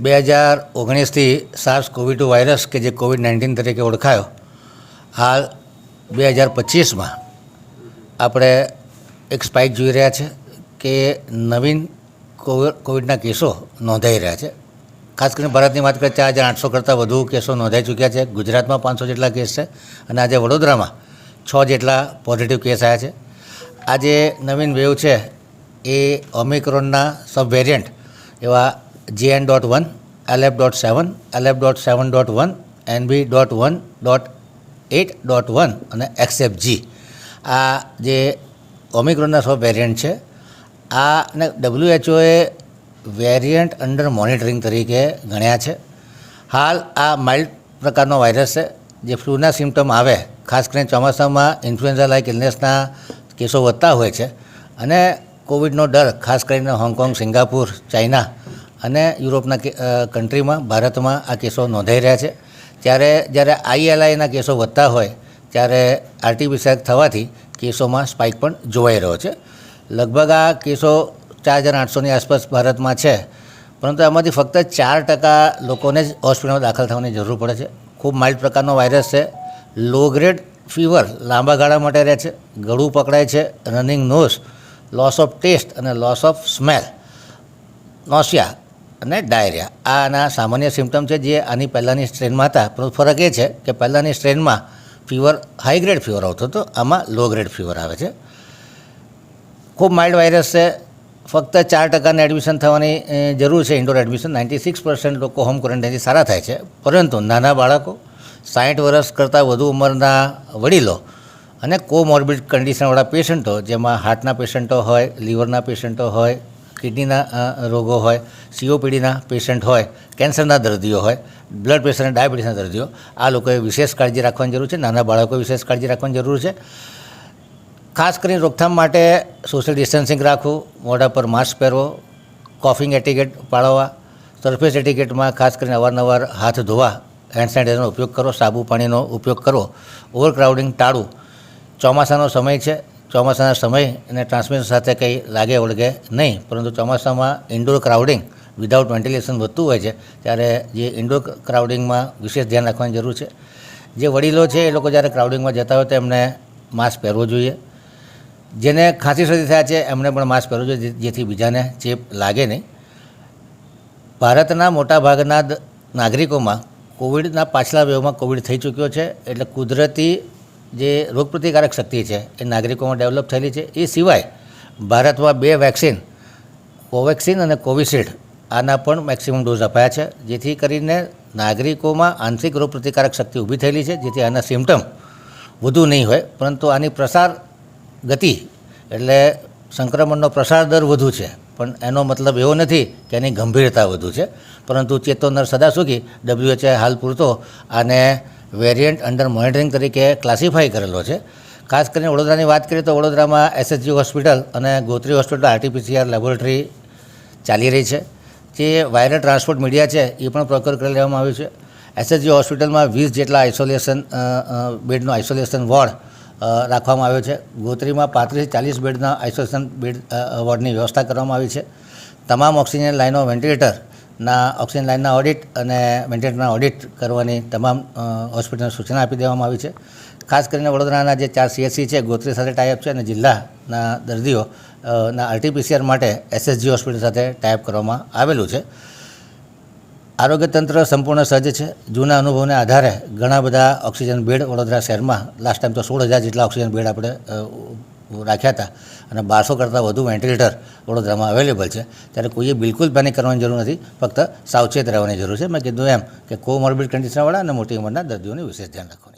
બે હજાર ઓગણીસથી સાર્સ કોવિડ ટુ વાયરસ કે જે કોવિડ નાઇન્ટીન તરીકે ઓળખાયો, હાલ બે હજાર પચીસમાં આપણે એક સ્પાઇક જોઈ રહ્યા છે કે નવીન કોવિડ કોવિડના કેસો નોંધાઈ રહ્યા છે. ખાસ કરીને ભારતની વાત કરીએ ચાર હજાર આઠસો કરતાં વધુ કેસો નોંધાઈ ચૂક્યા છે. ગુજરાતમાં પાંચસો જેટલા કેસ છે અને આજે વડોદરામાં છ જેટલા પોઝિટિવ કેસ આવ્યા છે. આ જે નવીન વેવ છે એ ઓમિક્રોનના સબ વેરિયન્ટ એવા J N dot one L F dot seven L F dot seven dot one N B dot one dot eight dot one અને એક્સએફ જી આ જે ઓમિક્રોનના સો વેરિયન્ટ છે, આ ને ડબ્લ્યુએચઓએ વેરિયન્ટ અંડર મોનિટરિંગ તરીકે ગણ્યા છે. હાલ આ માઇલ્ડ પ્રકારનો વાયરસ છે, જે ફ્લૂના સિમ્ટમ આવે, ખાસ કરીને ચોમાસામાં ઇન્ફ્લુએન્ઝા લાઇક ઇલનેસના કેસો વધતા હોય છે. અને કોવિડનો ડર, ખાસ કરીને હોંગકોંગ સિંગાપુર ચાઇના અને યુરોપના કન્ટ્રીમાં ભારતમાં આ કેસો નોંધાઈ રહ્યા છે. ત્યારે જ્યારે આઈએલઆઈના કેસો વધતા હોય, ત્યારે આરટીપીસીઆર થવાથી કેસોમાં સ્પાઇક પણ જોવાઈ રહ્યો છે. લગભગ આ કેસો ચાર હજાર આઠસોની આસપાસ ભારતમાં છે. પરંતુ એમાંથી ફક્ત ચાર ટકા લોકોને જ હોસ્પિટલમાં દાખલ થવાની જરૂર પડે છે. ખૂબ માઇલ્ડ પ્રકારનો વાયરસ છે. લો ગ્રેડ ફીવર લાંબા ગાળા માટે રહે છે. ગળું પકડાય છે. Running nose loss of taste અને લોસ ઓફ સ્મેલ નોસિયા અને ડાયરિયા. આના સામાન્ય સિમ્ટમ છે જે આની પહેલાંની સ્ટ્રેનમાં હતા. પણ ફરક એ છે કે પહેલાંની સ્ટ્રેનમાં ફીવર હાઈ ગ્રેડ ફીવર આવતો હતો. આમાં લો ગ્રેડ ફીવર આવે છે. ખૂબ માઇલ્ડ વાયરસ છે. ફક્ત ચાર ટકાની એડમિશન થવાની જરૂર છે. Indoor admission ninety six percent લોકો હોમ ક્વોરન્ટાઇનથી સારા થાય છે. પરંતુ નાના બાળકો સાઠ વર્ષ કરતાં વધુ ઉંમરના વડીલો અને કોમોર્બિડ કન્ડિશનવાળા પેશન્ટો જેમાં હાર્ટના પેશન્ટો હોય લીવરના પેશન્ટો હોય કિડનીના રોગો હોય, સીઓપીડીના પેશન્ટ હોય, કેન્સરના દર્દીઓ હોય, બ્લડ પ્રેશર અને ડાયાબિટીસના દર્દીઓ, આ લોકોએ વિશેષ કાળજી રાખવાની જરૂર છે, નાના બાળકોએ વિશેષ કાળજી રાખવાની જરૂર છે. ખાસ કરીને રોકથામ માટે સોશિયલ ડિસ્ટન્સિંગ રાખવું, મોઢા પર માસ્ક પહેરવો, કોફિંગ એટિકેટ પાળવવા, સરફેસ એટિકેટમાં ખાસ કરીને અવારનવાર હાથ ધોવા, હેન્ડ સેનિટાઇઝરનો ઉપયોગ કરો સાબુ પાણીનો ઉપયોગ કરો ઓવરક્રાઉડિંગ ટાળવું. ચોમાસાનો સમય છે ચોમાસાના સમય અને ટ્રાન્સમિશન સાથે કંઈ લાગે ઓળગે નહીં, પરંતુ ચોમાસામાં ઇન્ડોર ક્રાઉડિંગ વિધાઉટ વેન્ટિલેશન વધતું હોય છે, ત્યારે જે ઇન્ડોર ક્રાઉડિંગમાં વિશેષ ધ્યાન રાખવાની જરૂર છે. જે વડીલો છે, એ લોકો જ્યારે ક્રાઉડિંગમાં જતા હોય તો એમને માસ્ક પહેરવો જોઈએ. જેને ખાંસી સર્દી થયા છે એમણે પણ માસ્ક પહેરવું જોઈએ, જેથી બીજાને ચેપ લાગે નહીં. ભારતના મોટાભાગના નાગરિકોમાં કોવિડના પાછલા વેવમાં કોવિડ થઈ ચૂક્યો છે, એટલે કુદરતી જે રોગપ્રતિકારક શક્તિ છે, એ નાગરિકોમાં ડેવલપ થયેલી છે. એ સિવાય ભારતમાં બે વેક્સિન કોવેક્સિન અને કોવિશિલ્ડ આના પણ મેક્સિમમ ડોઝ અપાયા છે, જેથી કરીને નાગરિકોમાં આંતરિક રોગપ્રતિકારક શક્તિ ઊભી થયેલી છે, જેથી આના સિમ્ટમ વધુ નહીં હોય. પરંતુ આની પ્રસાર ગતિ એટલે સંક્રમણનો પ્રસાર દર વધુ છે. પણ એનો મતલબ એવો નથી કે એની ગંભીરતા વધુ છે. પરંતુ ચેતોનર સદાસુખી ડબ્લ્યુએચએ હાલ પૂરતો આને વેરિયન્ટ અંડર મોનિટરિંગ તરીકે ક્લાસિફાઈ કરેલો છે. ખાસ કરીને વડોદરાની વાત કરીએ તો વડોદરામાં એસએચજી હોસ્પિટલ અને ગોત્રી હોસ્પિટલ આરટીપીસીઆર લેબોરેટરી ચાલી રહી છે. જે વાયરલ ટ્રાન્સપોર્ટ મીડિયા છે, એ પણ પ્રોક્યોર કરી લેવામાં આવ્યું છે. એસએચજી હોસ્પિટલમાં વીસ જેટલા આઇસોલેશન બેડનો આઇસોલેશન વોર્ડ રાખવામાં આવ્યો છે. ગોત્રીમાં પાંત્રીસ ચાલીસ બેડના આઇસોલેશન બેડ વોર્ડની વ્યવસ્થા કરવામાં આવી છે. તમામ ઓક્સિજન લાઇનો વેન્ટિલેટરના ઓક્સિજન લાઇનના ઓડિટ અને મેન્ટેનન્સના ઓડિટ કરવાની તમામ હોસ્પિટલને સૂચના આપી દેવામાં આવી છે. ખાસ કરીને વડોદરાના જે ચાર સીએસસી છે, ગોત્રી સાથે ટાઈઅપ છે અને જિલ્લાના દર્દીઓ ના આરટીપીસીઆર માટે એસએસજી હોસ્પિટલ સાથે ટાઈપ કરવામાં આવેલું છે. આરોગ્ય તંત્ર સંપૂર્ણ સજ્જ છે. જૂના અનુભવને આધારે ઘણા બધા ઓક્સિજન બેડ વડોદરા શહેરમાં લાસ્ટ ટાઈમ તો સોળ હજાર જેટલા ઓક્સિજન બેડ આપણે રાખ્યા હતા. અને બારસો કરતાં વધુ વેન્ટિલેટર વડોદરામાં અવેલેબલ છે. ત્યારે કોઈએ બિલકુલ પેનિક કરવાની જરૂર નથી. ફક્ત સાવચેત રહેવાની જરૂર છે. મેં કીધું એમ કે કોમોર્બિડ કન્ડિશનવાળા અને મોટી ઉંમરના દર્દીઓને વિશેષ ધ્યાન રાખવાની.